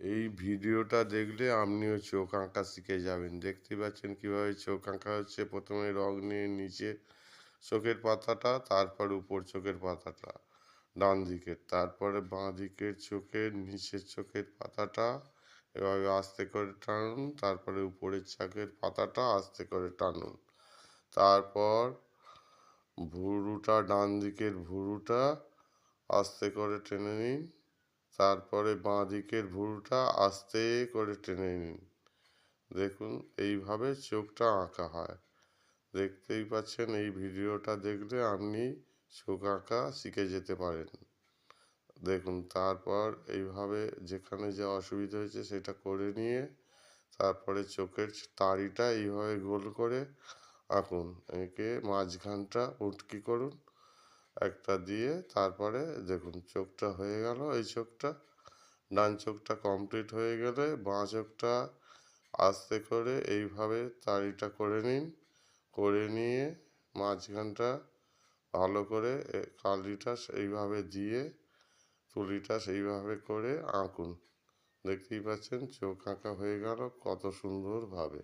এই ভিডিওটা দেখলে আপনিও চোখ আঁকা শিখে যাবেন। দেখতে পাচ্ছেন কীভাবে চোখ আঁকা হচ্ছে। প্রথমে রং নিয়ে নিচে চোখের পাতাটা, তারপর উপর চোখের পাতাটা, ডান দিকের। তারপরে বাঁ দিকের চোখের, নিচের চোখের পাতাটা এভাবে আস্তে করে টানুন। তারপরে উপরের চোখের পাতাটা আস্তে করে টানুন। তারপর ভুরুটা, ডান দিকের ভুরুটা আস্তে করে টেনে নিন। তারপরে বাঁ দিকের ভুরুটা আস্তে করে টেনে নিন। দেখুন, এইভাবে চোখটা আঁকা হয়। দেখতেই পাচ্ছেন, এই ভিডিওটা দেখলে আপনি চোখ আঁকা শিখে যেতে পারেন। দেখুন, তারপর এইভাবে যেখানে যে অসুবিধা হয়েছে সেটা করে নিয়ে তারপরে চোখের তাড়িটা এইভাবে গোল করে আঁকুন। এঁকে মাঝখানটা উটকি করুন। একটা দিয়ে তারপরে দেখুন চোখটা হয়ে গেল, এই চোখটা। ডান চোখটা কমপ্লিট হয়ে গেলে বাঁ চোখটা আস্তে করে এইভাবে তাড়িটা করে নিন, করে নিয়ে মাঝখানটা ভালো করে কালিটা সেইভাবে দিয়ে তুলিটা সেইভাবে করে আঁকুন। দেখতেই পাচ্ছেন চোখ আঁকা হয়ে গেল কত সুন্দরভাবে।